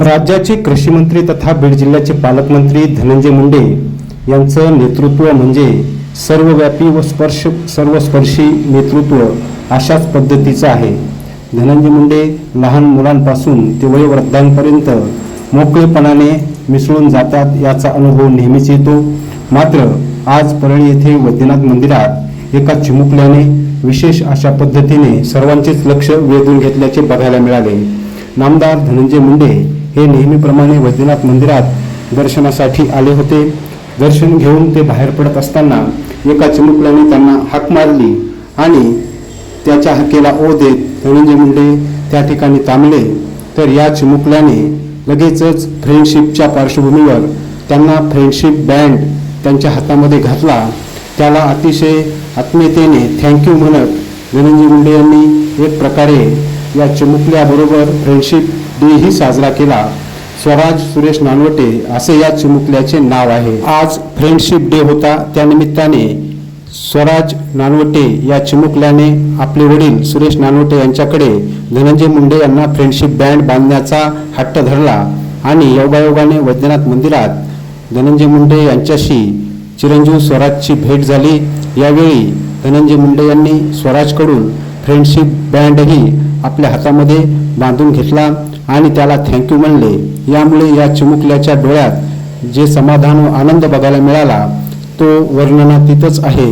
राज्याचे कृषीमंत्री तथा बीड जिल्ह्याचे पालकमंत्री धनंजय मुंडे यांचं नेतृत्व म्हणजे सर्वव्यापी व स्पर्श सर्वस्पर्शी नेतृत्व अशाच पद्धतीचं आहे. धनंजय मुंडे लहान मुलांपासून ते वयोवृद्धांपर्यंत मोकळेपणाने मिसळून जातात याचा अनुभव नेहमीच येतो. मात्र आज परळी येथे वैद्यनाथ मंदिरात एका चिमुकल्याने विशेष अशा पद्धतीने सर्वांचेच लक्ष वेधून घेतल्याचे बघायला मिळाले. नामदार धनंजय मुंडे हे नेहमीप्रमाणे वैद्यनाथ मंदिरात दर्शनासाठी आले होते. दर्शन घेऊन ते बाहेर पडत असताना एका चिमुकल्याने त्यांना हाक मारली आणि त्याच्या हाकेला ओ देत धनंजय मुंडे त्या ठिकाणी थांबले तर या चिमुकल्याने लगेचच फ्रेंडशिपच्या पार्श्वभूमीवर त्यांना फ्रेंडशिप बँड त्यांच्या हातामध्ये घातला. त्याला अतिशय आत्मीयतेने थँक्यू म्हणत धनंजय मुंडे यांनी एक प्रकारे या चिमुकल्याबरोबर फ्रेंडशिप डेही साजरा केला. स्वराज सुरेश नानवटे असे या चिमुकल्याचे नाव आहे. आज फ्रेंडशिप डे होता. त्यानिमित्ताने स्वराज नानवटे या चिमुकल्याने आपले वडील सुरेश नानवटे यांच्याकडे धनंजय मुंडे यांना फ्रेंडशिप बँड बांधण्याचा हट्ट धरला आणि योगायोगाने वैद्यनाथ मंदिरात धनंजय मुंडे यांच्याशी चिरंजीव स्वराजची भेट झाली. यावेळी धनंजय मुंडे यांनी स्वराजकडून फ्रेंडशिप बँडही आपल्या हातामध्ये बांधून घेतला. आणि त्याला थँक्यू म्हणले. यामुळे या चिमुकल्याच्या डोळ्यात जे समाधान व आनंद बघायला मिळाला तो वर्णनातीतच आहे.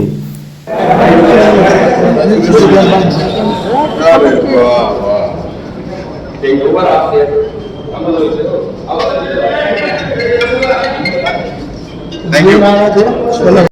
थँक्यू